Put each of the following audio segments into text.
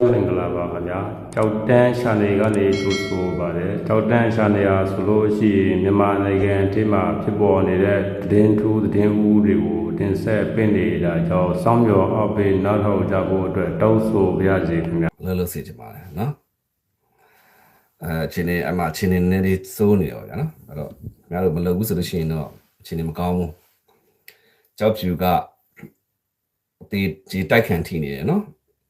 မင်္ဂလာပါခင်ဗျာကြောက်တန်းရှာနေကနေထိုးဆိုပါတယ်ကြောက်တန်းရှာနေရဆိုလို့ရှိရင်မြန်မာနိုင်ငံအထိမှာဖြစ်ပေါ်နေတဲ့သတင်းထူးသတင်းဦးတွေကိုတင်ဆက်ပင့်နေတာကြောင့်စောင်းမြော်အောက်ပေးနောက်ထောက်ကြဖို့အတွက်တောင်းဆိုပါရစေခင်ဗျာလှုပ်လှုပ်စေချင်ပါတယ်နော်အဲအချင်းနေအမအချင်းနေနေလေးစိုးနေရောဗျာနော်အဲ့တော့ခင်ဗျားတို့မလုပ်ဘူးဆိုလို့ရှိရင်တော့အချင်းနေမကောင်းဘူးကြောက်ဖြူကအသေးကြီးတိုက်ခံထိနေတယ်နော်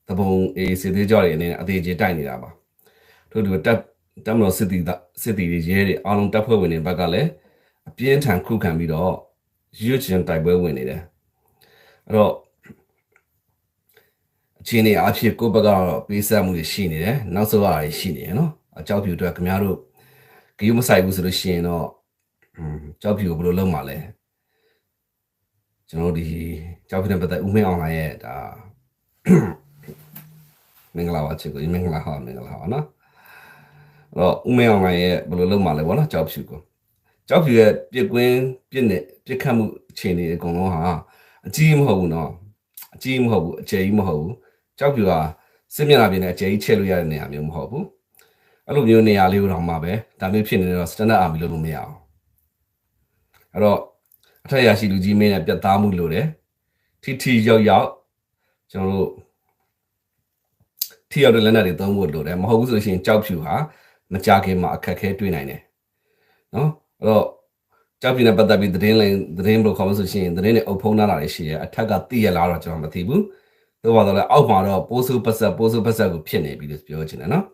တပုံအေးစစ်သေးကြောတွေအနေနဲ့အသေးကြီးတိုက်နေတာပါထို့တူတက်တက်မလို့စစ်တီစစ်တီတွေရဲတွေအားလုံးတပ်ဖွဲ့ဝင်တွေဘက်ကလည်းအပြင်းထန်ခုခံပြီးတော့ရွတ်ချင်တိုက်ပွဲဝင်နေတယ်အဲ့တော့အခြေအနေအဖြစ်ကိုယ့်ဘက်ကတော့ပေးဆက်မှုတွေရှိနေတယ်နောက်ဆုံးရတာရှိနေရနော်အကြောက်ဖြူအတွက်ခင်ဗျားတို့ဂယုမဆိုင်ဘူးဆိုလို့ရှိရင်တော့อืมကြောက်ဖြူကိုဘယ်လိုလုပ်မှာလဲကျွန်တော်တို့ဒီကြောက်ဖြူနဲ့ပတ်သက်ဦးမင်းအောင်လိုင်းရဲ့ဒါ မင်္ဂလာပါချစ်ကိုမင်္ဂလာဟာမင်္ဂလာဟာနော်အဲ့တော့ဦးမင်းအောင်လိုင်းရဲ့ဘယ်လိုလုပ်မှာလဲဗောနော်ကြောက်ဖြူကိုကြောက်ဖြူရဲ့ပြစ်ကွင်းပြစ်နေပြစ်ခတ်မှုအခြေအနေအကုန်လုံးဟာအကြီးမဟုတ်ဘူးနော်အကြီးမဟုတ်ဘူးအကျယ်ကြီးမဟုတ်ဘူးကြောက်ပြူကစစ်မျက်နှာပြင်နဲ့အကျယ်ကြီးချက်လို့ရတဲ့နေရာမျိုးမဟုတ်ဘူးအဲ့လိုမျိုးနေရာလေးတော့မှပဲဒါမျိုးဖြစ်နေတော့ standard army လို့လို့မရအောင်အဲ့တော့အထက်ရရှိလူကြီးမင်းနဲ့ပြတ်သားမှုလို့တယ်ထိထိရောက်ရောက်ကျွန်တော်တို့ ထိရောက်တဲ့လက်နက်တွေသုံးဖို့လိုတယ်မဟုတ်ဘူးဆိုရှင်ကြောက်ဖြူဟာမကြခင်မှာအခက်ခဲတွေ့နိုင်တယ်နော်အဲ့တော့ကြောက်ဖြူနဲ့ပတ်သက်ပြီးသတင်းလိန်သတင်းဘယ်လိုခေါ်မလဲဆိုရှင်သတင်းတွေအုပ်ဖုံးထားတာတွေရှိတယ်အထက်ကသိရလားတော့ကျွန်တော်မသိဘူးသို့ပါတော့လည်းအောက်မှာတော့ပိုးစုပတ်ဆက်ပိုးစုပတ်ဆက်ကိုဖြစ်နေပြီလို့ပြောချင်တယ်နော်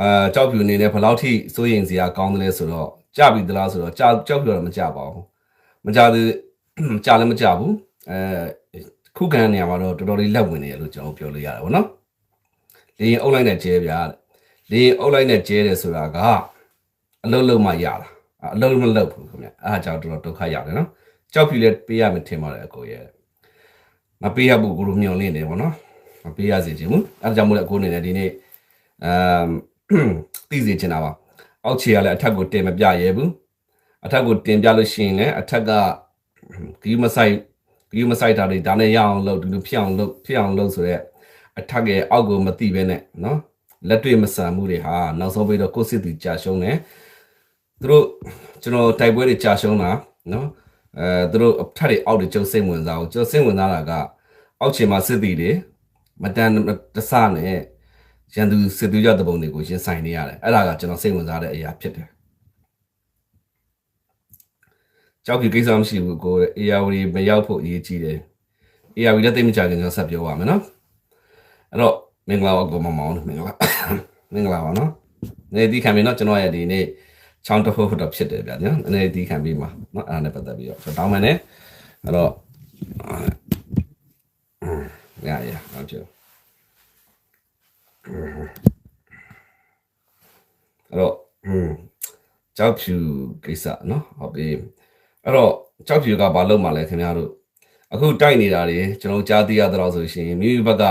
အာကြောက်ဖြူအနေနဲ့ဘယ်လောက်ထိစိုးရင်စရာကောင်းတယ်လဲဆိုတော့ကြပြီသလားဆိုတော့ကြောက်ကြောက်ဖြူတော့မကြပါဘူးမကြသေးကြလည်းမကြဘူးအဲခုခံနေရမှာတော့တော်တော်လေးလက်ဝင်နေရလို့ကျွန်တော်ပြောလို့ရတယ်ဗောနော် လေရင်အုပ်လိုက်နဲ့ကျဲဗျာလေရင်အုပ်လိုက်နဲ့ကျဲတယ်ဆိုတာကအလုံးလုံးမှရတာအလုံးမလုံးဘူးခင်ဗျအဲအကြောင်းတော်တော်ဒုက္ခရတယ်နော်ကြောက်ဖြူလည်းပေးရမယ်ထင်ပါတယ်အကိုရဲ့မပေးရဘူးကိုလိုမျောလင့်နေပေါ့နော်မပေးရစေချင်ဘူးအဲဒါကြောင့်မို့လဲကိုအနေနဲ့ဒီနေ့အမ်သိစေချင်တာပါအောက်ခြေကလည်းအထက်ကိုတင်မပြရဲဘူးအထက်ကိုတင်ပြလို့ရှိရင်လည်းအထက်ကဂီးမဆိုင်ဂီးမဆိုင်တာတွေဒါနဲ့ရအောင်လုပ်ဒီလိုဖြစ်အောင်လုပ်ဖြစ်အောင်လုပ်ဆိုတော့ အထက်ရဲ့အောက်ကိုမသိဘဲနဲ့နော်လက်တွေ့မဆန်မှုတွေဟာနောက်ဆုံးပြီးတော့ကိုယ်စစ်တီကြာရှုံးတယ်သူတို့ကျွန်တော်တိုက်ပွဲတွေကြာရှုံးတာနော်အဲသူတို့အထက်တွေအောက်တွေကျုပ်စိတ်ဝင်စားအောင်ကျုပ်စိတ်ဝင်စားတာကအောက်ခြေမှာစစ်တီတွေမတန်တဆနဲ့ရန်သူစစ်သူကြတဲ့ပုံတွေကိုရင်ဆိုင်နေရတယ်အဲ့ဒါကကျွန်တော်စိတ်ဝင်စားတဲ့အရာဖြစ်တယ်ကြောက်ကြကိစ္စမရှိဘူးကိုအေယာဝတီမရောက်ဖို့အရေးကြီးတယ်အေယာဝတီလည်းသိမကြခင်ကျွန်တော်ဆက်ပြောပါမယ်နော် အဲ့တော့မင်္ဂလာပါကိုမမောင်မင်္ဂလာမင်္ဂလာပါနော်နေဒီခံပြီနော်ကျွန်တော်ရဲ့ဒီနေ့ချောင်းတစ်ခုတော့ဖြစ်တယ်ဗျာနော်အနေဒီခံပြီးမှာနော်အဲ့ဒါနဲ့ပတ်သက်ပြီးတော့ကျွန်တော်တောင်းမယ်နဲ့အဲ့တော့ရရဟုတ်ချေအဲ့တော့ဟွန်းကြောက်ဖြူကိစ္စနော်ဟုတ်ပြီအဲ့တော့ကြောက်ဖြူကဘာလုပ်မှလဲခင်ဗျားတို့အခုတိုက်နေတာတွေကျွန်တော်ကြားသိရတော့ဆိုရှင်မိမိဘက်က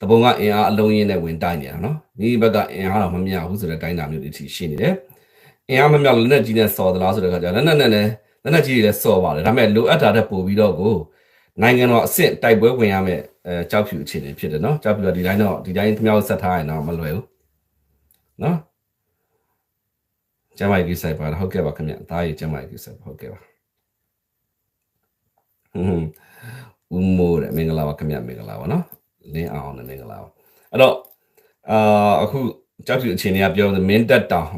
တပုံကအင်အားအလုံးရင်းနဲ့ဝင်တိုက်နေတာနော်မိမိဘက်ကအင်အားတော့မမြဘူးဆိုတဲ့တိုင်းတာမျိုးတွေရှိနေတယ်အင်အားမမြောက်လက်နက်ကြီးနဲ့စော်သလားဆိုတဲ့ခါကျလက်နက်နဲ့လည်းလက်နက်ကြီးတွေလည်းစော်ပါတယ်ဒါပေမဲ့လိုအပ်တာတဲ့ပို့ပြီးတော့ကိုနိုင်ငံတော်အဆင့်တိုက်ပွဲဝင်ရမယ်အဲကြောက်ဖြူအခြေအနေဖြစ်တယ်နော်ကြောက်ဖြူကဒီတိုင်းတော့ဒီတိုင်းမြောက်ဆက်ထားရင်တော့မလွယ်ဘူးနော်ကျမကြီးဆိုင်ပါဟုတ်ကဲ့ပါခင်ဗျအသားကြီးကျမကြီးဆိုင်ဟုတ်ကဲ့ပါဟွန်းဦးမိုးတဲ့မင်္ဂလာပါခင်ဗျမင်္ဂလာပါနော် လင်းအောင်နဲ့မင်္ဂလာပါအဲ့တော့အာအခုကြောက်ဖြူအခြေအနေကပြောမင်းတက်တောင်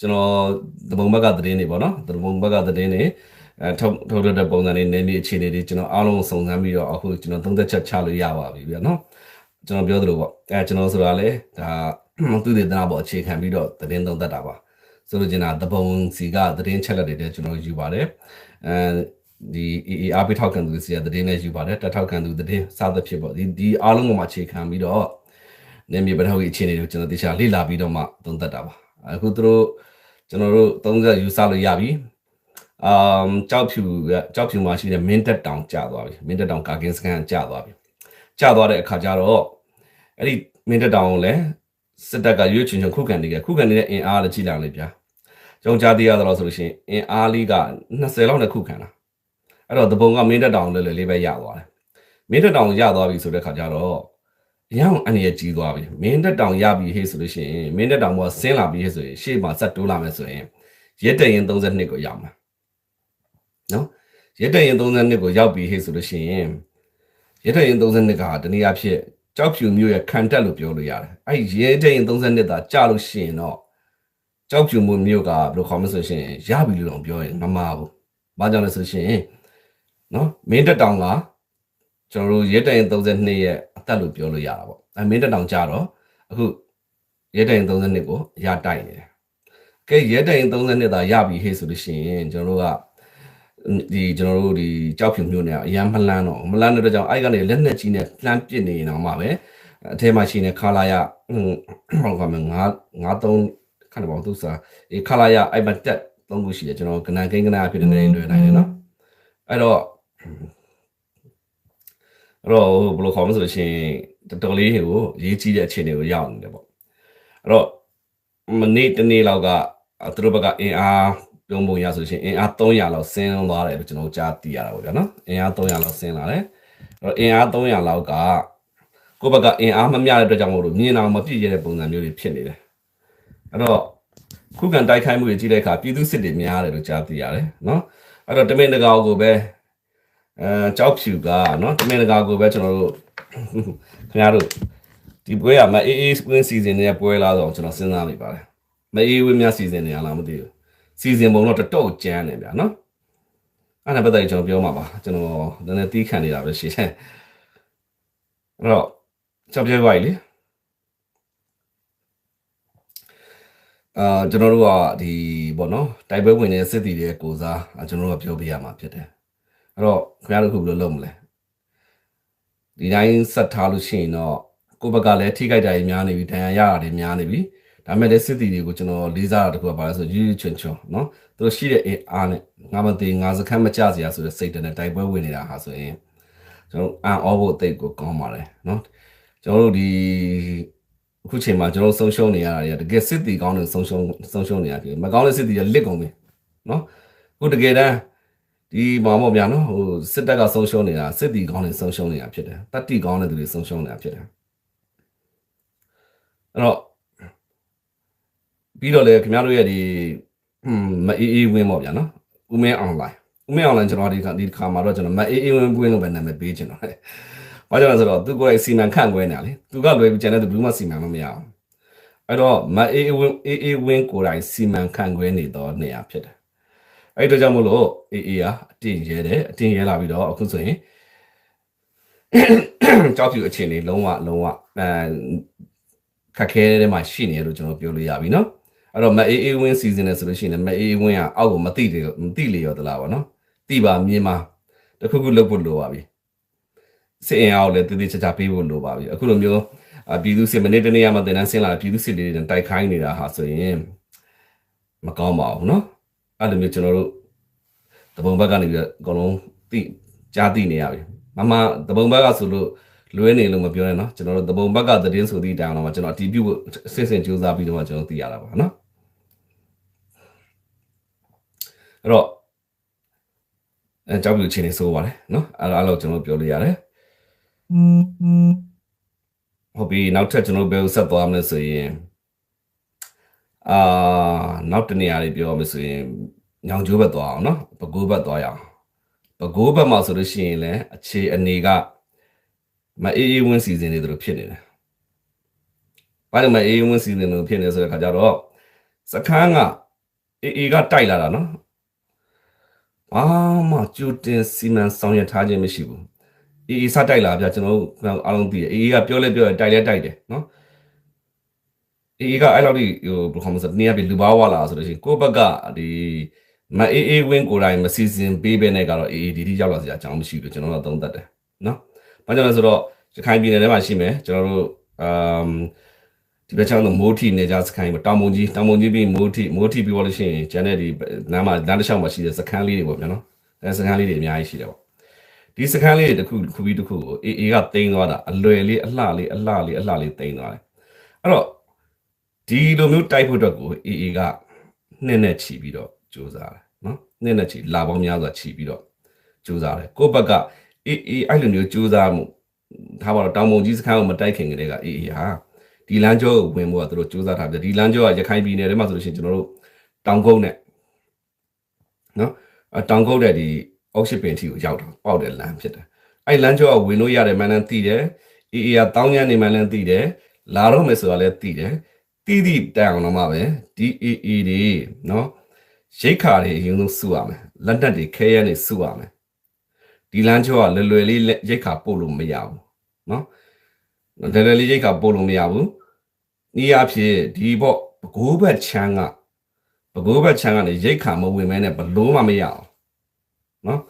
ကျွန်တော်တပုံဘက်ကသတင်းတွေပေါ့နော်တပုံဘက်ကသတင်းတွေအဲထုတ်ထုတ်တဲ့ပုံစံတွေနေနေအခြေအနေတွေကျွန်တော်အားလုံးစုံစမ်းပြီးတော့အခုကျွန်တော်သုံးသက်ချက်ချလို့ရပါပြီဗျာနော်ကျွန်တော်ပြောသလိုပေါ့အဲကျွန်တော်ဆိုတာလေဒါသူတွေတနာပေါ့အခြေခံပြီးတော့သတင်းသုံးသက်တာပါဆိုလိုချင်တာတပုံစီကသတင်းချက်လက်တွေကျွန်တော်ယူပါတယ်အဲ ဒီအေးအားပေးထောက်ခံသူစီကသတင်းနဲ့ယူပါတယ်တက်ထောက်ခံသူသတင်းစသဖြင့်ပေါ့ဒီဒီအားလုံးပေါ်မှာအခြေခံပြီးတော့နေမြေပထဝီအခြေအနေတွေကိုကျွန်တော်တရားလေ့လာပြီးတော့မှသုံးသက်တာပါအခုသူတို့ကျွန်တော်တို့30ယူဆလို့ရပြီအမ်ကြောက်ဖြူကကြောက်ဖြူမှာရှိတဲ့မင်းတက်တောင်ကျသွားပြီမင်းတက်တောင်ကာကင်းစကန်ကျသွားပြီကျသွားတဲ့အခါကျတော့အဲ့ဒီမင်းတက်တောင်ကိုလည်းစစ်တပ်ကရွေးချွင်ချွင်ခုခံနေကြခုခံနေတဲ့အင်အားလည်းကြည်လာလေဗျာကျွန်တော်ကြားသိရတော့ဆိုလို့ရှိရင်အင်အားလေးက20လောက်နဲ့ခုခံတာ အဲ့တော့တပုံကမင်းတက်တောင်လည်းလေးပဲရသွားတယ်မင်းတက်တောင်ရသွားပြီဆိုတဲ့ခါကျတော့အရောင်အနေရကြီးသွားပြီမင်းတက်တောင်ရပြီဟေ့ဆိုလို့ရှိရင်မင်းတက်တောင်ဘောဆင်းလာပြီဟေ့ဆိုရင်ရှေ့မှာဆက်တိုးလာမယ်ဆိုရင်ရက်တရင်32ကိုရောက်မှာနော်ရက်တရင်32ကိုရောက်ပြီဟေ့ဆိုလို့ရှိရင်ရက်တရင်32ကတနည်းအားဖြင့်ကြောက်ဖြူမျိုးရဲ့ခံတက်လို့ပြောလို့ရတယ်အဲ့ရက်တရင်32သာကြာလို့ရှိရင်တော့ကြောက်ဖြူမျိုးကဘယ်လိုခေါ်မလဲဆိုရှင်ရပြီလို့တော့ပြောရင်မမှားဘူးဘာကြောင့်လဲဆိုရှင် နော်မင်းတက်တောင်ကကျွန်တော်တို့ရက်တရင်32ရဲ့အသက်လို့ပြောလို့ရတာပေါ့အဲမင်းတက်တောင်ကြတော့အခုရက်တရင်32ကိုရတိုက်နေတယ်ကဲရက်တရင်32သာရပြီဟေ့ဆိုလို့ရှိရင်ကျွန်တော်တို့ကဒီကျွန်တော်တို့ဒီကြောက်ဖြူမျိုးနဲ့အရန်မလန်းတော့မလန်းတဲ့ကြောင့်အဲ့ကနေလက်နဲ့ကြီးနဲ့လှမ်းပစ်နေရင်တော့မှပဲအထဲမှာရှိနေခါလာရဟိုကမှငါငါသုံးခဏပေါ့သူစားအေခါလာရအဲ့မှာတက်သုံးခုရှိတယ်ကျွန်တော်ကနန်ကိန်းကနာဖြစ်နေနေလွယ်နိုင်တယ်နော်အဲ့တော့ အဲ့တော့ဘယ်လိုခေါ်မလဲဆိုလို့ရှိရင်တော်တော်လေးကိုရေးကြီးတဲ့အခြေအနေကိုရောက်နေတယ်ပေါ့အဲ့တော့မနေ့တနေ့လောက်ကသူတို့ဘက်ကအင်အားပြုံးပုံရဆိုရှင်အင်အား300လောက်ဆင်းသွားတယ်လို့ကျွန်တော်ကြားသိရတာပေါ့ဗျာနော်အင်အား300လောက်ဆင်းလာတယ်အဲ့တော့အင်အား300လောက်ကကိုယ့်ဘက်ကအင်အားမမျှတဲ့အတွက်ကြောင့်မို့လို့မြင်အောင်မပြည့်ရတဲ့ပုံစံမျိုးတွေဖြစ်နေတယ်အဲ့တော့ခုခံတိုက်ခိုက်မှုတွေကြီးတဲ့အခါပြည်သူစစ်တွေများတယ်လို့ကြားသိရတယ်နော်အဲ့တော့တမင်တကာကိုပဲ အဲကြောက်ဖြူကနော်တမင်တကာကိုပဲကျွန်တော်တို့ခင်ဗျားတို့ဒီပွဲကမအေးအေးဝင်းစီဇန်နဲ့ပွဲလာတော့ကျွန်တော်စဉ်းစားနေပါတယ်မအေးဝင်းများစီဇန်နေရလားမသိဘူးစီဇန်ပုံတော့တတော့ကျန်းတယ်ဗျာနော်အဲ့ဒါပတ်သက်ကျွန်တော်ပြောမှာပါကျွန်တော်နည်းနည်းတီးခံနေတာပဲရှိတယ်အဲ့တော့ကြောက်ပြဲပါလေအာကျွန်တော်တို့ကဒီပေါ့နော်တိုက်ပွဲဝင်နေတဲ့စစ်တီတွေကိုစားကျွန်တော်တို့ကပြောပြရမှာဖြစ်တယ် အဲ့တော့ခင်ဗျားတို့ခုဘယ်လိုလုပ်မလဲဒီတိုင်းဆက်ထားလို့ရှိရင်တော့ကိုယ့်ဘက်ကလည်းထိခိုက်တာတွေများနေပြီဒဏ်ရာရတာတွေများနေပြီဒါမဲ့လည်းစစ်တီတွေကိုကျွန်တော်လေးစားတာတခုကပါလဲဆိုရွရွချွန်ချွန်နော်သူတို့ရှိတဲ့အားနဲ့ငါမသေးငါစခန်းမကြစရာဆိုတဲ့စိတ်နဲ့တိုက်ပွဲဝင်နေတာဟာဆိုရင်ကျွန်တော်အန်အောဖို့အသိကိုကောင်းပါတယ်နော်ကျွန်တော်တို့ဒီအခုချိန်မှာကျွန်တော်ဆုံးရှုံးနေရတာတွေကတကယ်စစ်တီကောင်းတဲ့ဆုံးရှုံးဆုံးရှုံးနေရတယ်မကောင်းတဲ့စစ်တီတွေလစ်ကုန်ပြီနော်အခုတကယ်တမ်း ဒီမောင်မောင်ဗျာနော်ဟိုစစ်တပ်ကဆုံးရှုံးနေတာစစ်တီကောင်းတဲ့ဆုံးရှုံးနေတာဖြစ်တယ်တတိကောင်းတဲ့သူတွေဆုံးရှုံးနေတာဖြစ်တယ်အဲ့တော့ပြီးတော့လေခင်ဗျားတို့ရဲ့ဒီမအေးအေးဝင်းပေါ့ဗျာနော်ဦးမင်းအွန်လိုင်းဦးမင်းအွန်လိုင်းကျွန်တော်ဒီခါဒီခါမှာတော့ကျွန်တော်မအေးအေးဝင်းဝင်းလို့ပဲနာမည်ပေးချင်တော့တယ်ဘာကြောင့်လဲဆိုတော့သူကိုယ်စီမံခန့်ခွဲနေတာလေသူကလွယ်ပြီးကျန်တဲ့သူဘူးမှစီမံမမရအောင်အဲ့တော့မအေးအေးဝင်းအေးအေးဝင်းကိုယ်တိုင်စီမံခန့်ခွဲနေတော့နေရာဖြစ်တယ် အဲ့တော့ကြောင့်မလို့ AA ကအတင်ရဲတယ်အတင်ရဲလာပြီးတော့အခုဆိုရင်ကြောက်ဖြူအခြေအနေလုံးဝလုံးဝအဲခက်ခဲတဲ့မှာရှိနေလို့ကျွန်တော်ပြောလို့ရပြီနော်အဲ့တော့မအေးအေးဝင်းစီစဉ်နေဆိုလို့ရှိရင်မအေးအေးဝင်းကအောက်ကိုမတိတယ်မတိလေရောတလားဗောနော်တိပါမြင်ပါတခုခုလုပ်ဖို့လိုပါပြီစစ်အင်အားကိုလည်းတည်တည်ချာချာပေးဖို့လိုပါပြီအခုလိုမျိုးပြည်သူစစ်မနေ့တနေ့မှသင်တန်းဆင်းလာပြည်သူစစ်လေးတွေတိုက်ခိုင်းနေတာဟာဆိုရင်မကောင်းပါဘူးနော် အဲ့လိုမျိုးကျွန်တော်တို့တပုံဘက်ကနေပြီးတော့အကုန်လုံးတိကြားတိနေရပြီမမတပုံဘက်ကဆိုလို့လွဲနေလို့မပြောနဲ့နော်ကျွန်တော်တို့တပုံဘက်ကသတင်းဆိုသည့်အတိုင်းတော့ကျွန်တော်အတီးပြုတ်ဆင့်ဆင့်ကြိုးစားပြီးတော့ကျွန်တော်သိရတာပါနော်အဲ့တော့အဲကြောက်ပြူချင်းနေဆိုပါလေနော်အဲ့လိုအဲ့လိုကျွန်တော်ပြောလို့ရတယ်ဟုတ်ပြီနောက်ထပ်ကျွန်တော်ဘယ်လိုဆက်သွားမလဲဆိုရင် အာနောက်တနေရာလေးပြောမယ်ဆိုရင်ညောင်ကျိုးဘက်သွားအောင်နော်ပကိုးဘက်သွားရအောင်ပကိုးဘက်မှာဆိုလို့ရှိရင်လည်းအခြေအနေကမအေးအေးဝင်းစီစဉ်နေသလိုဖြစ်နေတယ်ဘာလို့မအေးအေးဝင်းစီစဉ်နေလို့ဖြစ်နေဆိုတဲ့ခါကျတော့စခန်းကအေးအေးကတိုက်လာတာနော်ဘာမှကြိုတင်စီမံဆောင်ရွက်ထားခြင်းမရှိဘူးအေးအေးစတိုက်လာဗျာကျွန်တော်တို့အားလုံးသိတယ်အေးအေးကပြောလဲပြောတယ်တိုက်လဲတိုက်တယ်နော် အေးကအဲ့လောက်ထိဟိုဘယ်လိုမှမဆိုနေရပြီလူပါဝလာဆိုလို့ရှိရင်ကိုယ့်ဘက်ကဒီမအေးအေးဝင်းကိုယ်တိုင်မစီစဉ်ပေးပဲနဲ့ကတော့အေးအေးဒီတိရောက်လာစရာအကြောင်းမရှိဘူးကျွန်တော်တို့သုံးသပ်တယ်နော်။ဘာကြောင့်လဲဆိုတော့ရခိုင်ပြည်နယ်ထဲမှာရှိမယ်ကျွန်တော်တို့အမ်ဒီဘက်ချောင်းတော့မိုးထီနေကြစခန်းပေါ့တောင်ပုံကြီးတောင်ပုံကြီးပြီးမိုးထီမိုးထီပြီးတော့လို့ရှိရင်ဂျန်နဲ့ဒီလမ်းမှာလမ်းတစ်လျှောက်မှာရှိတဲ့စခန်းလေးတွေပေါ့ဗျာနော်။အဲစခန်းလေးတွေအများကြီးရှိတယ်ပေါ့။ဒီစခန်းလေးတွေတစ်ခုတစ်ခုပြီးတစ်ခုကိုအေးအေးကတိန်းသွားတာအလွယ်လေးအလှလေးအလှလေးအလှလေးတိန်းသွားတယ်။အဲ့တော့ ဒီလိုမျိုးတိုက်ဖို့အတွက်ကိုအေးအေးကနှစ်နဲ့ချီပြီးတော့စူးစမ်းတယ်နော်နှစ်နဲ့ချီလာပေါင်းများစွာချီပြီးတော့စူးစမ်းတယ်ကိုယ့်ဘက်ကအေးအေးအဲ့လိုမျိုးစူးစမ်းမှုထားပါတော့တောင်ပုံကြီးစခန်းကိုမတိုက်ခင်ကတည်းကအေးအေးဟာဒီလမ်းကျောကိုဝင်ဖို့ကသူတို့စူးစမ်းထားတယ်ဒီလမ်းကျောကရခိုင်ပြည်နယ်ထဲမှာဆိုလို့ရှိရင်ကျွန်တော်တို့တောင်ကုန်းနဲ့နော်အတောင်ကုန်းတဲ့ဒီအောက်ရှိပင်ထီကိုရောက်တော့ပေါက်တဲ့လမ်းဖြစ်တယ်အဲ့လမ်းကျောကဝင်လို့ရတယ်မှန်းလည်းသိတယ်အေးအေးကတောင်းညံနေမှန်းလည်းသိတယ်လာတော့မယ်ဆိုတာလည်းသိတယ် တိတိတိုင်အောင်တော့မှပဲဒီအေးအေးတွေနော်ရိတ်ခါတွေအရင်ဆုံးစုရမယ်လက်နက်တွေခဲရဲနေစုရမယ်ဒီလမ်းကျောကလွယ်လွယ်လေးရိတ်ခါပို့လို့မရဘူးနော်လွယ်လွယ်လေးရိတ်ခါပို့လို့မရဘူးဤအဖြစ်ဒီပေါ့ဘကိုးဘက်ချမ်းကဘကိုးဘက်ချမ်းကနေရိတ်ခါမဝင်မဲနဲ့ဘလို့မှမရအောင်နော်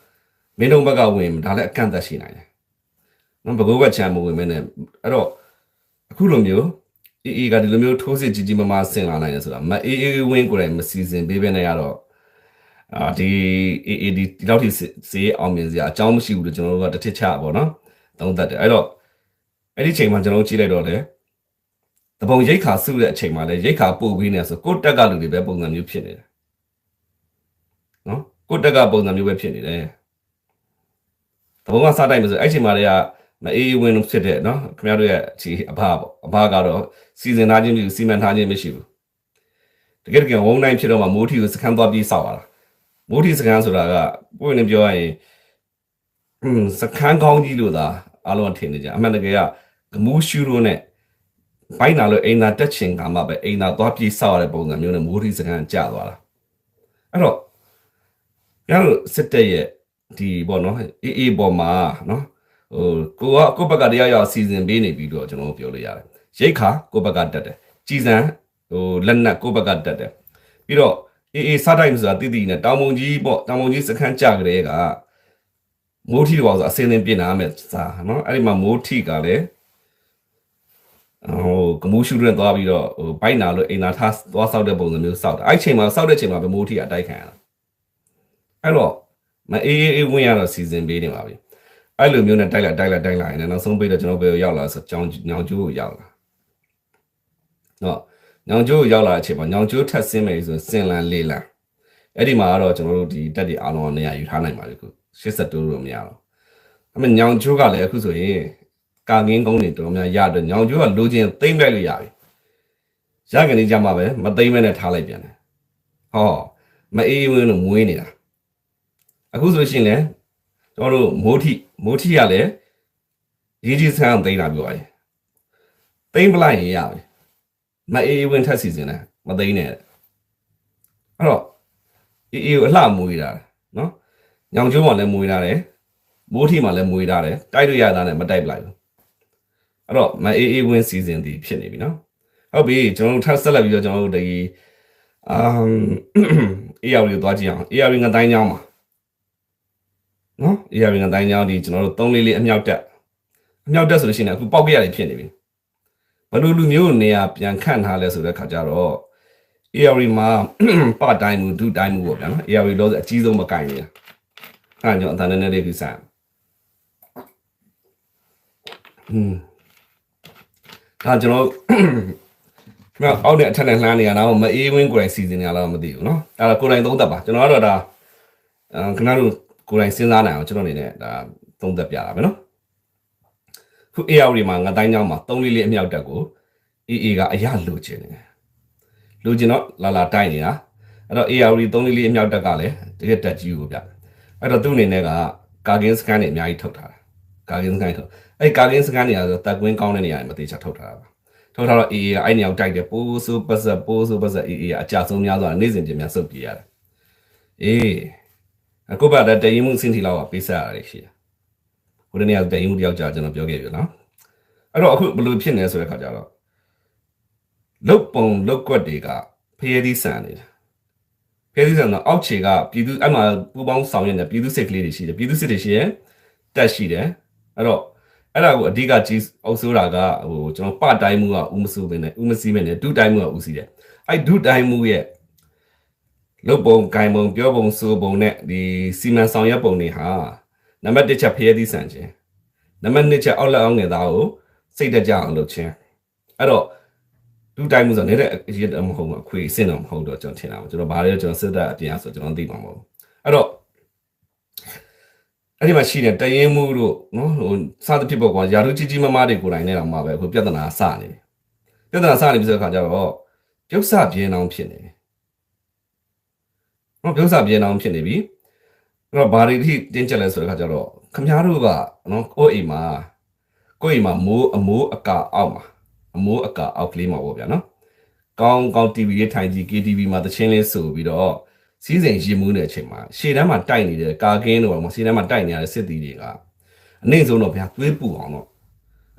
မင်းတို့ဘက်ကဝင်ဒါလည်းအကန့်အသတ်ရှိနိုင်တယ်နော်ဘကိုးဘက်ချမ်းမဝင်မဲနဲ့အဲ့တော့အခုလိုမျိုး အေးအေးကဒီလိုမျိုးထိုးစစ်ကြီးကြီးမားမားဆင်လာနိုင်တယ်ဆိုတာမအေးအေးဝင်းကိုယ်တိုင်မစီစဉ်ပေးဘဲနဲ့ရတော့အာဒီအေးအေးဒီဒီလောက်ထိစေးအောင်မြင်စရာအကြောင်းမရှိဘူးလို့ကျွန်တော်တို့ကတစ်ထစ်ချပါတော့သုံးသက်တယ်အဲ့တော့အဲ့ဒီချိန်မှာကျွန်တော်တို့ကြည့်လိုက်တော့လေတပုံရိတ်ခါစုတဲ့အချိန်မှာလေရိတ်ခါပို့ပြီးနေဆိုကိုတက်ကလူတွေပဲပုံစံမျိုးဖြစ်နေတယ်နော်ကိုတက်ကပုံစံမျိုးပဲဖြစ်နေတယ်တပုံကစားတိုက်မယ်ဆိုအဲ့ချိန်မှာလေက မအေးဝင်ဖြစ်တဲ့နော်ခင်ဗျားတို့ရဲ့အချီအဖပေါ့အဖကတော့စီစဉ်ထားခြင်းမရှိစီမံထားခြင်းမရှိဘူးတကယ်တကယ်ဝုန်းတိုင်းဖြစ်တော့မှမိုးထီကိုစခန်းသွားပြီးစောက်လာတာမိုးထီစခန်းဆိုတာကပွင့်နေပြောရရင်อืมစခန်းကောင်းကြီးလို့သာအားလုံးထင်နေကြအမှန်တကယ်ကဂမူးရှူရိုနဲ့ဘိုင်းနာလို့အိမ်သာတက်ချင်ကမှပဲအိမ်သာသွားပြီးစောက်ရတဲ့ပုံစံမျိုးနဲ့မိုးထီစခန်းကျသွားတာအဲ့တော့ရလို့စစ်တဲ့ရဲ့ဒီပေါ့နော်အေးအေးပေါ်မှာနော် ဟိုကိုကကိုဘက်ကတရားရစီစဉ်ပေးနေပြီးတော့ကျွန်တော်ပြောလို့ရတယ်ရိတ်ခါကိုဘက်ကတက်တယ်ကြည်စံဟိုလက်နက်ကိုဘက်ကတက်တယ်ပြီးတော့အေးအေးစားတိုင်းဆိုတာတိတိနဲ့တောင်မုံကြီးပေါ့တောင်မုံကြီးစခန်းကြကြတဲ့ကမိုးထီတော့ဆိုအစင်းစင်းပြင်လာမယ်စာနော်အဲ့ဒီမှာမိုးထီကလည်းဟိုကမူးရှူရင်သွားပြီးတော့ဟိုဘိုက်နာလို့အိမ်နာထားသွားဆောက်တဲ့ပုံစံမျိုးဆောက်တာအဲ့ချိန်မှာဆောက်တဲ့ချိန်မှာပဲမိုးထီကအတိုက်ခံရတာအဲ့တော့မအေးအေးဝင်ရတော့စီစဉ်ပေးနေပါပြီ အဲ့လိုမျိုးနဲ့တိုက်လိုက်တိုက်လိုက်တိုက်လိုက်နေနောက်ဆုံးပေးတော့ကျွန်တော်ဘယ်ကိုရောက်လာဆိုကြောင်ညောင်ကျိုးကိုရောက်လာနော်ညောင်ကျိုးကိုရောက်လာတဲ့အချိန်မှာညောင်ကျိုးထက်ဆင်းမယ်ဆိုစင်လန်လေးလန်အဲ့ဒီမှာကတော့ကျွန်တော်တို့ဒီတက်တွေအားလုံးကနေရာယူထားနိုင်ပါလိမ့်ခု82လို့မရတော့အမေညောင်ကျိုးကလည်းအခုဆိုရင်ကာငင်းကုန်းတွေတော်များရတော့ညောင်ကျိုးကလိုချင်သိမ့်လိုက်လို့ရပြီရကနေကြမှာပဲမသိမ့်မဲနဲ့ထားလိုက်ပြန်တယ်ဟောမအေးဝင်းလို့မွေးနေတာအခုဆိုရှင်လည်း ကျွန်တော်တို့မိုးထီမိုးထီကလည်းရေးကြီးဆန်းသိမ်းတာပြောရတယ်သိမ်းပလိုက်ရင်ရပြီမအေးဝင်ထက်စီစဉ်တယ်မသိမ်းနဲ့အဲ့တော့အေးအေးကိုအလှမွေးတာနော်ညောင်ကျိုးမှလည်းမွေးတာတယ်မိုးထီမှလည်းမွေးတာတယ်တိုက်လို့ရတာနဲ့မတိုက်ပလိုက်ဘူးအဲ့တော့မအေးအေးဝင်စီစဉ်တည်ဖြစ်နေပြီနော်ဟုတ်ပြီကျွန်တော်တို့ထပ်ဆက်လက်ပြီးတော့ကျွန်တော်တို့ဒီအမ်အေးရကိုသွားကြည့်အောင်အေးရငတိုင်းညောင်းပါ နော်အေးရငတိုင်းညောင်းဒီကျွန်တော်တို့သုံးလေးလေးအမြောက်တက်အမြောက်တက်ဆိုလို့ရှိရင်အခုပေါက်ကြရတယ်ဖြစ်နေပြီဘလို့လူမျိုးနေရာပြန်ခန့်ထားလဲဆိုတဲ့ခါကျတော့ ARI မှာပတိုင်းမှုဒုတိုင်းမှုပေါ့ဗျာနော် ARI လို့အကြီးဆုံးမကင်နေတာအဲ့ကြောင့်အတန်နဲ့လေးပြီးစမ်းอืมဒါကျွန်တော်ကျွန်တော်အောက်နဲ့အထက်နဲ့လှမ်းနေရတော့မအေးဝင်းကိုယ်တိုင်စီစဉ်နေရလားမသိဘူးเนาะအဲ့ဒါကိုယ်တိုင်သုံးသပ်ပါကျွန်တော်ကတော့ဒါခဏတို့ ကိုယ်တိုင်စဉ်းစားနိုင်အောင်ကျွန်တော်အနေနဲ့ဒါသုံးသပ်ပြတာပဲနော်ခု AR တွေမှာငါတိုင်းကြောင်းမှာ3လေးလေးအမြောက်တက်ကို AA ကအရလိုချင်တယ်လိုချင်တော့လာလာတိုက်နေတာအဲ့တော့ AR တွေ3လေးလေးအမြောက်တက်ကလည်းတကယ်တက်ကြီးကိုဗျအဲ့တော့သူ့အနေနဲ့ကကာကင်းစကန်တွေအများကြီးထုတ်ထားတာကာကင်းစကန်ထုတ်အဲ့ကာကင်းစကန်တွေကဆိုတက်ကွင်းကောင်းတဲ့နေရာတွေမသေးချာထုတ်ထားတာပါထုတ်ထားတော့ AA ကအဲ့နေရာကိုတိုက်တယ်ပိုးဆိုးပတ်ဆက်ပိုးဆိုးပတ်ဆက် AA ကအကြဆုံးများစွာနေ့စဉ်ပြင်များစုပ်ပြေးရတယ်အေး အခုပါတဲ့တရင်မှုစင်တီလောက်ကပေးဆက်ရတယ်ရှိတယ်ဟိုတနေ့ကတရင်မှုတယောက်ကြာကျွန်တော်ပြောခဲ့ပြီနော်အဲ့တော့အခုဘယ်လိုဖြစ်နေဆိုတဲ့ခါကျတော့လုတ်ပုံလုတ်ကွက်တွေကဖျဲသီးဆန်နေတယ်ဖျဲသီးဆန်တော့အောက်ခြေကပြည်သူအဲ့မှာပူပေါင်းဆောင်ရတဲ့ပြည်သူစစ်ကလေးတွေရှိတယ်ပြည်သူစစ်တွေရှိရင်တက်ရှိတယ်အဲ့တော့အဲ့ဒါကိုအဓိကကြီးအုပ်စိုးတာကဟိုကျွန်တော်ပတိုင်းမှုကဥမစုပင်နဲ့ဥမစီမင်းနဲ့ဒုတိုင်းမှုကဥစီတယ်အဲ့ဒုတိုင်းမှုရဲ့ လုတ်ပုံဂိုင်ပုံပြောပုံဆိုပုံနဲ့ဒီစီမံဆောင်ရွက်ပုံတွေဟာနံပါတ်1ချက်ဖျဲသီးဆန်ခြင်းနံပါတ်2ချက်အောက်လက်အောက်ငယ်သားကိုစိတ်တကြအောင်လုပ်ခြင်းအဲ့တော့လူတိုင်းမှုဆိုနေတဲ့အရေးတော့မဟုတ်ဘူးအခွေအစင်တော့မဟုတ်တော့ကျွန်တော်ထင်တာပါကျွန်တော်ဘာလဲကျွန်တော်စစ်တပ်အပြင်အဆိုကျွန်တော်သိမှာမဟုတ်ဘူးအဲ့တော့အဲ့ဒီမှာရှိတဲ့တရင်မှုတို့နော်ဟိုစသဖြင့်ပေါ့ကွာယာတို့ကြီးကြီးမားမားတွေကိုယ်တိုင်နဲ့တော့မှာပဲအခုပြဿနာစနေတယ်ပြဿနာစနေပြီဆိုတဲ့ခါကျတော့ပြုတ်ဆပြင်းအောင်ဖြစ်နေတယ် နော်ပြုတ်ဆပြင်းအောင်ဖြစ်နေပြီအဲ့တော့ဘာတွေထိတင်းကျပ်လဲဆိုတဲ့ခါကျတော့ခမားတို့ကနော်ကိုယ့်အိမ်မှာကိုယ့်အိမ်မှာမိုးအမိုးအကာအောက်မှာအမိုးအကာအောက်ကလေးမှာပေါ့ဗျာနော်ကောင်းကောင်း TV ရေးထိုင်ကြည့် KTV မှာတချင်းလေးဆိုပြီးတော့စီးစိမ်ရင်မှုတဲ့အချိန်မှာရှေ့တန်းမှာတိုက်နေတဲ့ကာကင်းတို့ကရှေ့တန်းမှာတိုက်နေရတဲ့စစ်တီတွေကအနှိမ့်ဆုံးတော့ဗျာသွေးပူအောင်တော့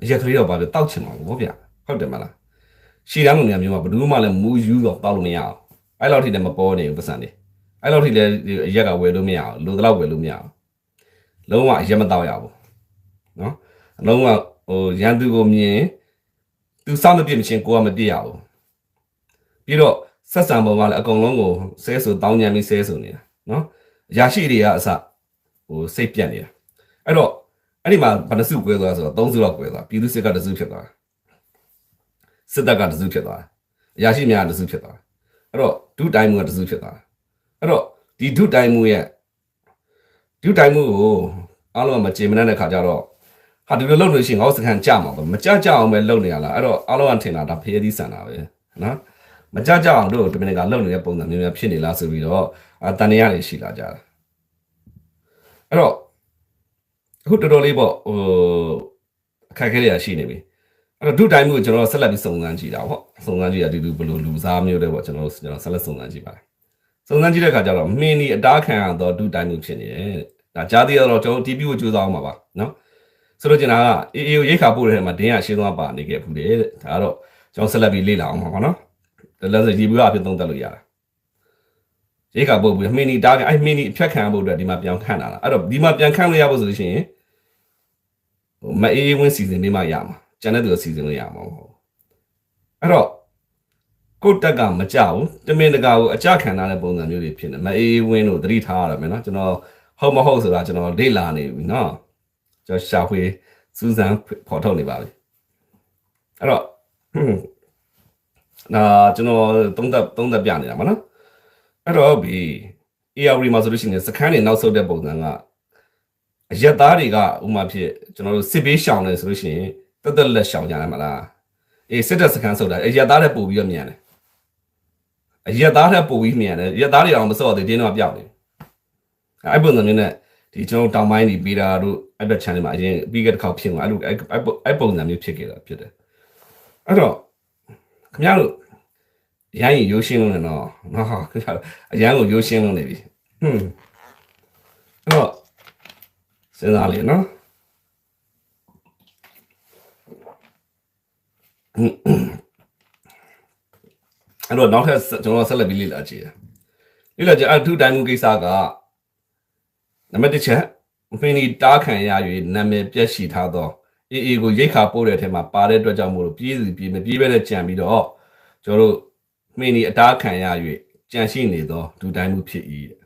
အရက်ကလေးတော့ပါပဲတောက်ချင်ပါဘူးဗောဗျာဟုတ်တယ်မလားရှေ့တန်းလူများမျိုးမှာဘယ်သူမှလည်းမူယူတော့တောက်လို့မရအောင်အဲ့လောက်ထိလည်းမပေါ်နေဘူးပတ်စံတွေ အဲ့လောက်ထိလည်းအရက်ကဝယ်လို့မရအောင်လိုတော့ဝယ်လို့မရအောင်လုံးဝအရက်မတောက်ရဘူးနော်အလုံးဝဟိုရန်သူကိုမြင်သူစောင့်မပြစ်မချင်းကိုကမပြစ်ရဘူးပြီးတော့ဆက်ဆံပုံကလည်းအကုန်လုံးကိုဆဲဆိုတောင်းညံပြီးဆဲဆိုနေတာနော်အရာရှိတွေကအစဟိုစိတ်ပြတ်နေတာအဲ့တော့အဲ့ဒီမှာဘယ်နှစုကွဲသွားဆိုတော့၃စုလောက်ကွဲသွားပြည်သူစစ်ကတစ်စုဖြစ်သွားစစ်တပ်ကတစ်စုဖြစ်သွားအရာရှိများကတစ်စုဖြစ်သွားအဲ့တော့ဒုတိုင်းမှုကတစ်စုဖြစ်သွား အဲ့တော့ဒီဒုတိုင်းမှုရဲ့ဒုတိုင်းမှုကိုအားလုံးကမကြေမနက်တဲ့ခါကျတော့ဟာဒီလိုလုပ်လို့ရှိရင်ငေါ့စကန်ကြမှာပဲမကြကြအောင်ပဲလုပ်နေရလားအဲ့တော့အားလုံးကထင်တာဒါဖျဲသီးဆန်တာပဲနော်မကြကြအောင်တို့တမင်ကလုံနေတဲ့ပုံစံမျိုးမျိုးဖြစ်နေလားဆိုပြီးတော့အတန်ရရရှိလာကြတာအဲ့တော့အခုတော်တော်လေးပေါ့ဟိုအခက်အခဲတွေရှိနေပြီအဲ့တော့ဒုတိုင်းမျိုးကျွန်တော်ဆက်လက်ပြီးစုံစမ်းကြည့်တာပေါ့စုံစမ်းကြည့်ရတူတူဘယ်လိုလူစားမျိုးတွေပေါ့ကျွန်တော်ကျွန်တော်ဆက်လက်စုံစမ်းကြည့်ပါတယ် စုံစမ်းကြည့်တဲ့အခါကျတော့မင်းဒီအတားခံရတော့ဒုတိုင်းမျိုးဖြစ်နေတယ်ဒါကြားသေးတော့ကျွန်တော် TP ကိုကြိုးစားအောင်ပါပါနော်ဆိုတော့ကျွန်တော်ကအေးအေးကိုရိတ်ခါပို့တဲ့ထဲမှာဒင်းရရှင်းသွားပါနေခဲ့ဘူးတဲ့ဒါကတော့ကျွန်တော်ဆက်လက်ပြီးလေ့လာအောင်ပါပါနော်လက်စရီဘူးအဖြစ်သုံးသပ်လို့ရတာရိတ်ခါပုတ်ပြီးမင်းနီတားကအဲ့မင်းနီအဖြတ်ခံဖို့အတွက်ဒီမှာပြန်ခန့်တာလားအဲ့တော့ဒီမှာပြန်ခန့်လို့ရဖို့ဆိုလို့ရှိရင်ဟိုမအေးဝင်းစီစဉ်ပေးမှရမှာကျန်တဲ့သူကစီစဉ်လို့ရမှာမဟုတ်အဲ့တော့ ကိုတက်ကမကြဘူးတမင်တကာကိုအကြခံထားတဲ့ပုံစံမျိုးတွေဖြစ်နေမအေးဝင်းတို့သတိထားရမယ်နော်ကျွန်တော်ဟုတ်မဟုတ်ဆိုတာကျွန်တော်လေ့လာနေပြီနော်ကျွန်တော်ရှာဖွေစူးစမ်းဖော်ထုတ်နေပါပြီအဲ့တော့နာကျွန်တော်သုံးသက်သုံးသက်ပြနေတာမနော်အဲ့တော့ဒီ AR မှာဆိုလို့ရှိရင်စခန်းတွေနောက်ဆုတ်တဲ့ပုံစံကအရက်သားတွေကဥမာဖြစ်ကျွန်တော်တို့စစ်ပေးရှောင်နေဆိုလို့ရှိရင်တက်တက်လက်ရှောင်ကြတယ်မလားအေးစစ်တပ်စခန်းဆုတ်တာအရက်သားတွေပို့ပြီးတော့မြန်တယ် အရက်သားတွေပို့ပြီးမြန်တယ်ရက်သားတွေအောင်မစော့သေးတင်းတော့ပြောက်နေအဲ့ပုံစံမျိုးနဲ့ဒီကျွန်တော်တောင်ပိုင်းဒီပီတာတို့အဲ့ဘက် channel မှာအရင်ပြီးခဲ့တဲ့ခေါက်ဖြစ်သွားအဲ့လိုအဲ့ပုံစံမျိုးဖြစ်ခဲ့တာဖြစ်တယ်အဲ့တော့ခင်ဗျားတို့ရိုင်းရင်ရိုးရှင်းလို့နေတော့နော်ခင်ဗျားတို့အရန်ကိုရိုးရှင်းလို့နေပြီဟွန်းအဲ့တော့စဉ်းစားလေနော် အဲ့တော့နောက်ထပ်ကျွန်တော်ဆက်လက်ပြီးလေ့လာကြည့်ရလေ့လာကြအထူးတိုင်းမှုကိစ္စကနံပါတ်1ချက်ဖင်နီတားခံရ၍နာမည်ပြက်ရှိထားသောအေးအေးကိုရိတ်ခါပို့တဲ့အထက်မှာပါတဲ့အတွက်ကြောင့်မို့လို့ပြေးစီပြေးမပြေးပဲနဲ့ကြံပြီးတော့ကျွန်တော်တို့မင်းဒီအတားခံရ၍ကြံရှိနေသောဒူတိုင်းမှုဖြစ်၏တဲ့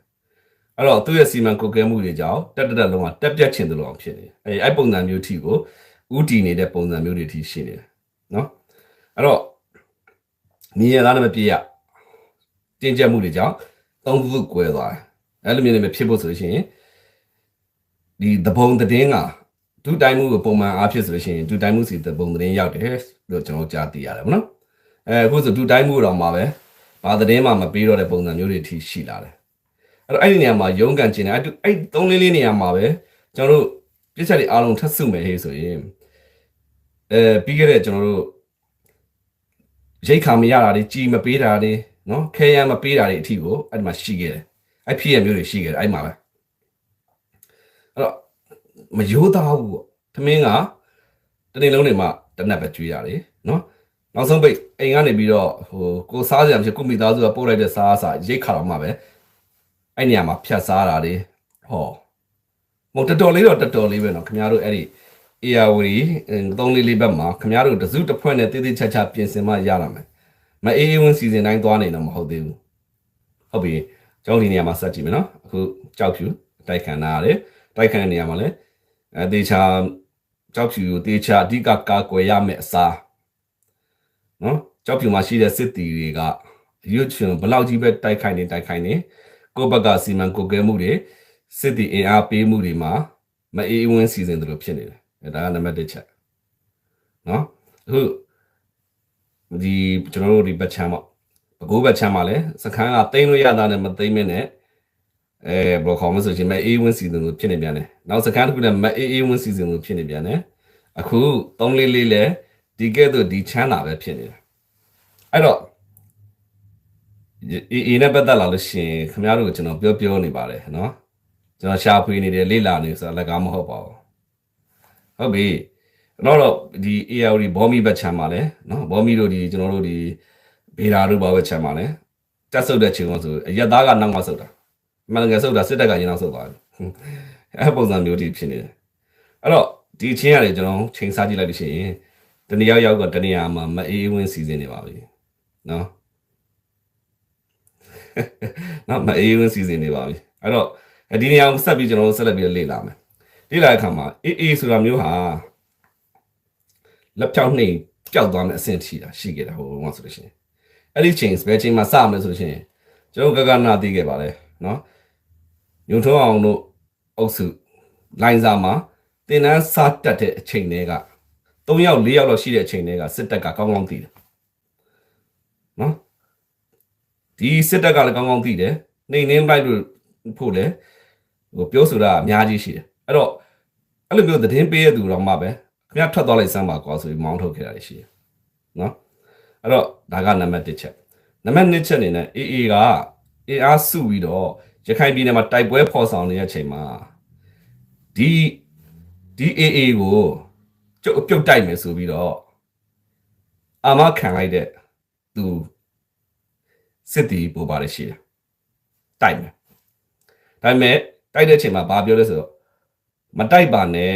အဲ့တော့သူ့ရဲ့စီမံကုတ်ကဲမှုတွေကြောင့်တက်တက်တက်လုံးကတက်ပြတ်ချင်တယ်လို့အောင်ဖြစ်နေအဲအဲ့ပုံစံမျိုးထီကိုဥတီနေတဲ့ပုံစံမျိုးတွေထီရှိနေတယ်နော်အဲ့တော့ ညီရသားနဲ့မပြေရတင်းကျပ်မှုတွေကြောင့်သုံးခုကွဲသွားတယ်အဲ့လိုမျိုးနဲ့ဖြစ်ဖို့ဆိုလို့ရှိရင်ဒီသဘုံတည်င်းကဒုတိုင်းမှုကိုပုံမှန်အားဖြစ်ဆိုလို့ရှိရင်ဒုတိုင်းမှုစီသဘုံတည်င်းရောက်တယ်လို့ကျွန်တော်ကြားသိရတယ်ဗောနော်အဲအခုဆိုဒုတိုင်းမှုတော့မှာပဲဘာသတင်းမှမပေးတော့တဲ့ပုံစံမျိုးတွေထိရှိလာတယ်အဲ့တော့အဲ့ဒီနေရာမှာရုံးကန်ကျင်တယ်အဲ့အဲ့သုံးလေးလေးနေရာမှာပဲကျွန်တော်တို့ပြစ်ချက်တွေအားလုံးထပ်စုမယ်ဟေးဆိုရင်အဲပြီးခဲ့တဲ့ကျွန်တော်တို့ ရိတ်ခါမရတာတွေကြီးမပေးတာတွေနော်ခဲရန်မပေးတာတွေအထီကိုအဲ့ဒီမှာရှိခဲ့တယ်အဲ့ဖြစ်ရမျိုးတွေရှိခဲ့တယ်အဲ့မှာပဲအဲ့တော့မရိုးသားဘူးပေါ့သမင်းကတနေ့လုံးနေမှတနက်ပဲကျွေးရတယ်နော်နောက်ဆုံးပိတ်အိမ်ကနေပြီးတော့ဟိုကိုစားကြရမရှိကိုမိသားစုကပို့လိုက်တဲ့စားအစာရိတ်ခါတော့မှပဲအဲ့နေရာမှာဖြတ်စားတာတွေဟောမဟုတ်တော်တော်လေးတော့တော်တော်လေးပဲနော်ခင်ဗျားတို့အဲ့ဒီ အေယာဝီသုံးလေးလေးဘက်မှာခင်ဗျားတို့တစုတစ်ဖွဲ့နဲ့တေးသေးချာချာပြင်ဆင်မှရလာမယ်မအေးအေးဝင်းစီစဉ်တိုင်းသွားနေတော့မဟုတ်သေးဘူးဟုတ်ပြီကျောင်းဒီနေရာမှာစက်ကြည့်မယ်နော်အခုကြောက်ဖြူတိုက်ခံနာရတယ်တိုက်ခံတဲ့နေရာမှာလည်းအဲတေချာကြောက်ဖြူကိုတေချာအဓိကကာကွယ်ရမယ်အစားနော်ကြောက်ဖြူမှာရှိတဲ့စစ်တီတွေကရွတ်ချွန်ဘလောက်ကြီးပဲတိုက်ခိုက်နေတိုက်ခိုက်နေကိုယ့်ဘက်ကစီမံကိုယ်ကဲမှုတွေစစ်တီအင်အားပေးမှုတွေမှာမအေးဝင်းစီစဉ်တယ်လို့ဖြစ်နေတယ်အဲ ဒါကနံပါတ်1ချက်နော်အခုဒီကျွန်တော်တို့ဒီဘက်ချမ်းပေါ့ဘကိုးဘက်ချမ်းမှာလဲစခန်းကတိမ့်လို့ရတာနဲ့မသိမ့်မနဲ့အဲဘယ်လိုခေါ်မလဲဆိုရင်မအေးဝင်းစီစဉ်လို့ဖြစ်နေပြန်တယ်နောက်စခန်းတစ်ခုလည်းမအေးအေးဝင်းစီစဉ်လို့ဖြစ်နေပြန်တယ်အခု3လေးလေးလဲဒီကဲ့သို့ဒီချမ်းသာပဲဖြစ်နေတယ်အဲ့တော့အေးအေးနဲ့ပတ်သက်လာလို့ရှိရင်ခင်ဗျားတို့ကိုကျွန်တော်ပြောပြောနေပါတယ်နော်ကျွန်တော်ရှာဖွေနေတယ်လေ့လာနေဆိုတာလည်းကားမဟုတ်ပါဘူး ဟုတ်ပြီတော့တော့ဒီ ARD ဘောမီဘက်ချမ်းပါလဲနော်ဘောမီတို့ဒီကျွန်တော်တို့ဒီဘေရာတို့ဘာဘက်ချမ်းပါလဲတက်ဆုပ်တဲ့ချိန်ကဆိုအရက်သားကနောက်မှဆုပ်တာမင်္ဂလာဆုပ်တာစစ်တပ်ကရင်နောက်ဆုပ်သွားတယ်အဲ့ပုံစံမျိုးတိဖြစ်နေတယ်အဲ့တော့ဒီချင်းရတယ်ကျွန်တော်ချိန်စားကြည့်လိုက်လို့ရှိရင်တနည်းရောက်ရောက်ကတနည်းအားမှာမအေးဝင်းစီစဉ်နေပါပြီနော်နော်မအေးဝင်းစီစဉ်နေပါပြီအဲ့တော့ဒီနေရာကိုဆက်ပြီးကျွန်တော်တို့ဆက်လက်ပြီးလေ့လာမယ် လေ့လာတဲ့အခါမှာအေးအေးဆိုတာမျိုးဟာလက်ဖြောက်နှိမ်ပျောက်သွားမယ့်အဆင့်ထိတာရှိခဲ့တာဟိုမှာဆိုလို့ရှိရင်အဲ့ဒီချိန်ဘယ်ချိန်မှာစမယ်ဆိုလို့ရှိရင်ကျွန်တော်ကကနာသိခဲ့ပါတယ်နော်ညုံထုံးအောင်တို့အုပ်စုလိုင်းစာမှာတင်နန်းစားတက်တဲ့အချိန်တွေက3ယောက်4ယောက်လောက်ရှိတဲ့အချိန်တွေကစစ်တပ်ကကောင်းကောင်းသိတယ်နော်ဒီစစ်တပ်ကလည်းကောင်းကောင်းသိတယ်နှိမ်နှင်းလိုက်လို့ဖို့လေဟိုပြောဆိုတာအများကြီးရှိတယ် အဲ့တော့အဲ့လိုမျိုးသတင်းပေးရသူတော့မှပဲခင်ဗျားထွက်သွားလိုက်စမ်းပါကွာဆိုပြီးမောင်းထုတ်ခဲ့တာရှိတယ်နော်အဲ့တော့ဒါကနံပါတ်1ချက်နံပါတ်2ချက်အနေနဲ့ AA က AR စုပြီးတော့ရခိုင်ပြည်နယ်မှာတိုက်ပွဲဖော်ဆောင်နေတဲ့အချိန်မှာဒီဒီ AA ကိုကျုပ်ပြုတ်တိုက်မယ်ဆိုပြီးတော့အာမခံလိုက်တဲ့သူစစ်တီပို့ပါရရှိတယ်တိုက်မယ်ဒါပေမဲ့တိုက်တဲ့အချိန်မှာဘာပြောလဲဆိုတော့ မတိုက်ပါနဲ့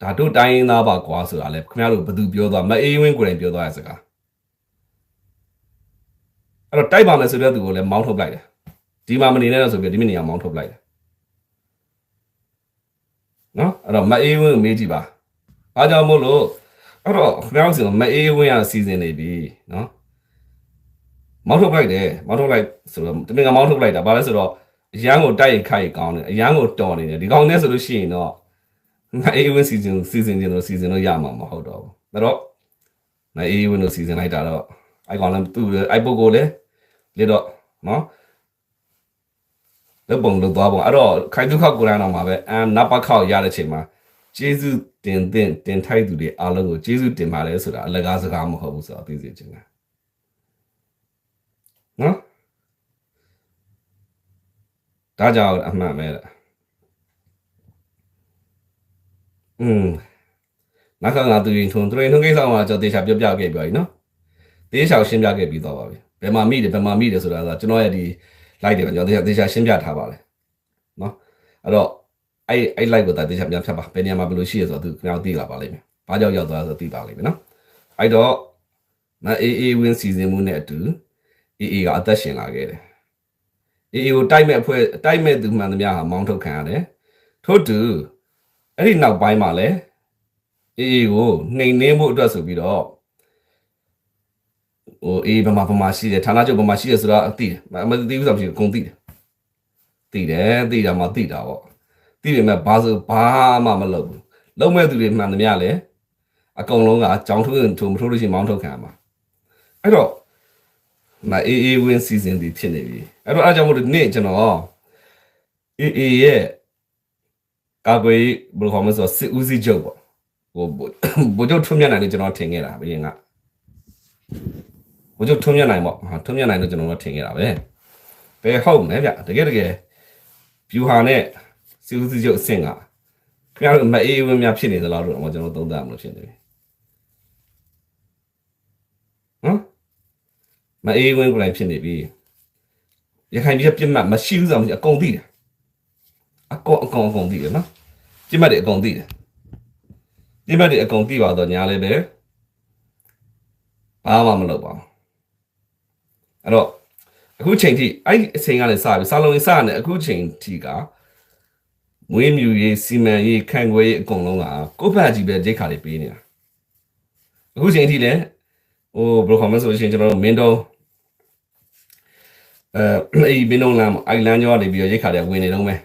ဒါတို့တိုင်းရင်းသားပါကွာဆိုတာလေခင်ဗျားတို့ဘယ်သူပြောသွားမအေးဝင်းကိုယ်တိုင်ပြောသွားတဲ့စကားအဲ့တော့တိုက်ပါမယ်ဆိုတဲ့သူကိုလည်းမောင်းထုတ်လိုက်တယ်ဒီမှာမနေနဲ့တော့ဆိုပြီးဒီမနေအောင်မောင်းထုတ်လိုက်တယ်နော်အဲ့တော့မအေးဝင်းကိုမေးကြည့်ပါအားကြောင့်မို့လို့အဲ့တော့ခင်ဗျားတို့ဆိုမအေးဝင်းရစီစဉ်နေပြီနော်မောင်းထုတ်လိုက်တယ်မောင်းထုတ်လိုက်ဆိုတော့တမင်ကမောင်းထုတ်လိုက်တာဘာလဲဆိုတော့အရန်ကိုတိုက်ရိုက်ခိုက်ကောင်းတယ်အရန်ကိုတော်နေတယ်ဒီကောင်နဲ့ဆိုလို့ရှိရင်တော့ ငါအေးဝင်းစီစဉ်စီစဉ်ခြင်းလို့စီစဉ်လို့ရမှာမဟုတ်တော့ဘူးဒါတော့ငါအေးဝင်းလို့စီစဉ်လိုက်တာတော့အိုက်ကောင်လည်းသူ့အိုက်ပုတ်ကိုလည်းလေတော့နော်လက်ပုံလို့သွားပုံအဲ့တော့ခိုင်ဒုခောက်ကိုရန်အောင်မှာပဲအမ်နပခောက်ရတဲ့ချိန်မှာကျေးဇူးတင်တင်တင်ထိုက်သူတွေအားလုံးကိုကျေးဇူးတင်ပါတယ်ဆိုတာအလကားစကားမဟုတ်ဘူးဆိုတော့သိစေချင်တယ်နော်ဒါကြောင့်အမှန်ပဲလား อืมနောက်ခါငါသူရင်ထုံသူရင်ထုံကိစ္စမှာကျွန်တော်တေချာပြောပြခဲ့ပြီနော်တေချာရှင်းပြခဲ့ပြီးတော့ပါပြီဘယ်မှာမိတယ်ဘယ်မှာမိတယ်ဆိုတာကကျွန်တော်ရဲ့ဒီ light တွေမှာကျွန်တော်တေချာတေချာရှင်းပြထားပါလေနော်အဲ့တော့အဲ့အဲ့ light ကိုတေချာပြန်ဖြတ်ပါဘယ်နေရာမှာဘယ်လိုရှိရဆိုတော့သူခင်ဗျားသိလာပါလိမ့်မယ်ဘာကြောင့်ရောက်သွားဆိုသိပါလိမ့်မယ်နော်အဲ့တော့မအေးအေးဝင်းစီစဉ်မှုနဲ့အတူအေးအေးကအသက်ရှင်လာခဲ့တယ်အေးအေးကိုတိုက်မဲ့အဖွဲ့တိုက်မဲ့သူမှန်သမျှဟာမောင်းထုတ်ခံရတယ်ထို့တူ အဲ့ဒီနောက်ပိုင်းမှာလည်းအေးအေးကိုနှိမ်နှင်းဖို့အတွက်ဆိုပြီးတော့ဟိုအေးဘမဘမရှိတယ်ဌာနချုပ်ဘမရှိတယ်ဆိုတော့သိတယ်မသိဘူးဆိုတော့အကုန်သိတယ်သိတယ်သိတာမှသိတာပေါ့သိပေမဲ့ဘာဆိုဘာမှမလုပ်ဘူးလုံးမဲ့သူတွေမှန်သမျှလည်းအကုန်လုံးကကြောင်းထိုးထိုးမထိုးလို့ရှိရင်မောင်းထုတ်ခံရမှာအဲ့တော့မအေးအေးဝင်းစီစဉ်ဒီဖြစ်နေပြီအဲ့တော့အားကြောင့်မို့လို့နေ့ကျွန်တော်အေးအေးရဲ့ ကာကွယ်ဘယ်လိုခေါ်မလဲဆိုတော့စစ်ဦးစီးချုပ်ပေါ့ဟိုဘိုးချုပ်ထွန်းမြတ်နိုင်လို့ကျွန်တော်ထင်ခဲ့တာဘယ်ရင်ကဘိုးချုပ်ထွန်းမြတ်နိုင်ပေါ့ဟာထွန်းမြတ်နိုင်လို့ကျွန်တော်တို့ထင်ခဲ့တာပဲဘယ်ဟုတ်မလဲဗျတကယ်တကယ်ဖြူဟာနဲ့စစ်ဦးစီးချုပ်အဆင့်ကခင်ဗျားတို့မအေးဝင်းများဖြစ်နေသလားလို့ကျွန်တော်သုံးသပ်မလို့ဖြစ်နေပြီဟမ်မအေးဝင်းကိုယ်တိုင်ဖြစ်နေပြီရခိုင်ပြည်ပြစ်မှတ်မရှိဘူးဆိုတော့အကုန်သိတယ် အကုန်အကုန်အကုန်သိတယ်နော်ပြစ်မှတ်တွေအကုန်သိတယ်ပြစ်မှတ်တွေအကုန်သိပါတော့ညာလည်းပဲဘာမှမလုပ်ပါဘူးအဲ့တော့အခုချိန်ထိအဲ့အချိန်ကလည်းစပြီစာလုံးစရတယ်အခုချိန်ထိကမွေးမြူရေးစီမံရေးခံွယ်ရေးအကုန်လုံးကကိုယ့်ဘက်ကြီးပဲဂျိတ်ခါလေးပေးနေတာအခုချိန်ထိလည်းဟိုဘယ်လိုခေါ်မလဲဆိုရှင်ကျွန်တော်တို့မင်းတော့အဲအဲ့ဒီမင်းတော့လမ်းအိုင်လန်ကျော်ကနေပြီးတော့ရိတ်ခါတဲ့ဝင်နေတော့မယ်